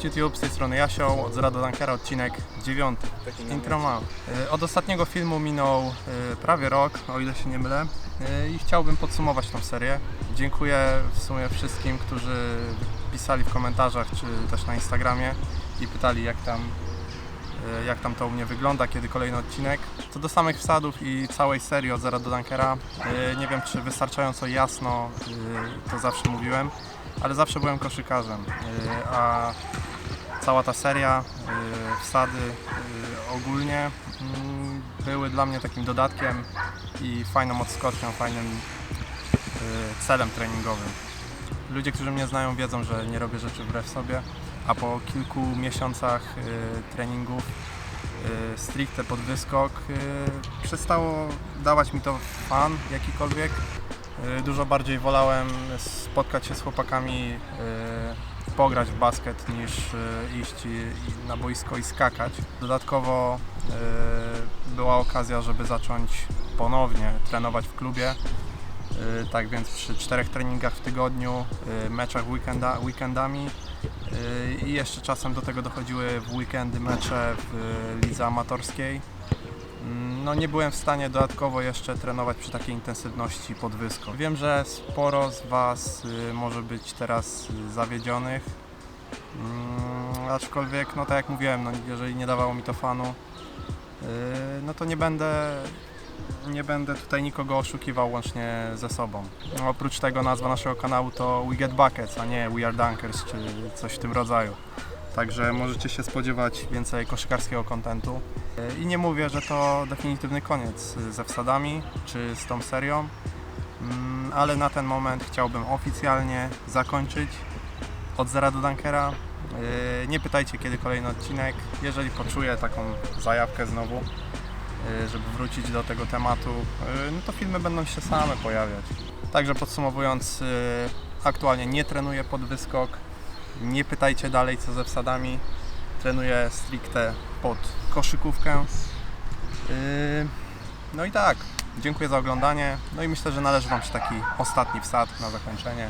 Cześć YouTube, z tej strony Jasioł, od Zera do Dankera, odcinek 9. Intro mam. Y, Od ostatniego filmu minął y, prawie rok, o ile się nie mylę, y, i chciałbym podsumować tą serię. Dziękuję w sumie wszystkim, którzy pisali w komentarzach czy też na Instagramie i pytali jak tam, jak tam to u mnie wygląda, kiedy kolejny odcinek. Co do samych wsadów i całej serii od Zera do Dankera, y, nie wiem czy wystarczająco jasno to zawsze mówiłem, ale zawsze byłem koszykarzem, a cała ta seria, y, wsady y, ogólnie mm, były dla mnie takim dodatkiem i fajną odskocznią, fajnym y, celem treningowym. Ludzie, którzy mnie znają, wiedzą, że nie robię rzeczy wbrew sobie, a po kilku miesiącach treningów stricte pod wyskok przestało dawać mi to fan jakikolwiek. Dużo bardziej wolałem spotkać się z chłopakami, pograć w basket niż y, iść na boisko i skakać. Dodatkowo y, była okazja, żeby zacząć ponownie trenować w klubie. Y, Tak więc przy czterech treningach w tygodniu, meczach weekenda, weekendami i jeszcze czasem do tego dochodziły w weekendy mecze w lidze amatorskiej. Mm, No nie byłem w stanie dodatkowo jeszcze trenować przy takiej intensywności podwysko. Wiem, że sporo z Was y, może być teraz y, zawiedzionych, Mm, aczkolwiek, no tak jak mówiłem, no, jeżeli nie dawało mi to fanu, y, no to nie będę, nie będę tutaj nikogo oszukiwał łącznie ze sobą. Oprócz tego nazwa naszego kanału to We Get Buckets, a nie We Are Dunkers czy coś w tym rodzaju. Także możecie się spodziewać więcej koszykarskiego kontentu. I nie mówię, że to definitywny koniec ze wsadami czy z tą serią, Mm, ale na ten moment chciałbym oficjalnie zakończyć od zera do Dunkera. Yy, Nie pytajcie kiedy kolejny odcinek. Jeżeli poczuję taką zajawkę znowu, yy, żeby wrócić do tego tematu, yy, no to filmy będą się same pojawiać. Także podsumowując, aktualnie nie trenuję pod wyskok. Nie pytajcie dalej co ze wsadami. Trenuję stricte pod koszykówkę. Yy, No i tak, dziękuję za oglądanie. No i myślę, że należy Wam się taki ostatni wsad na zakończenie.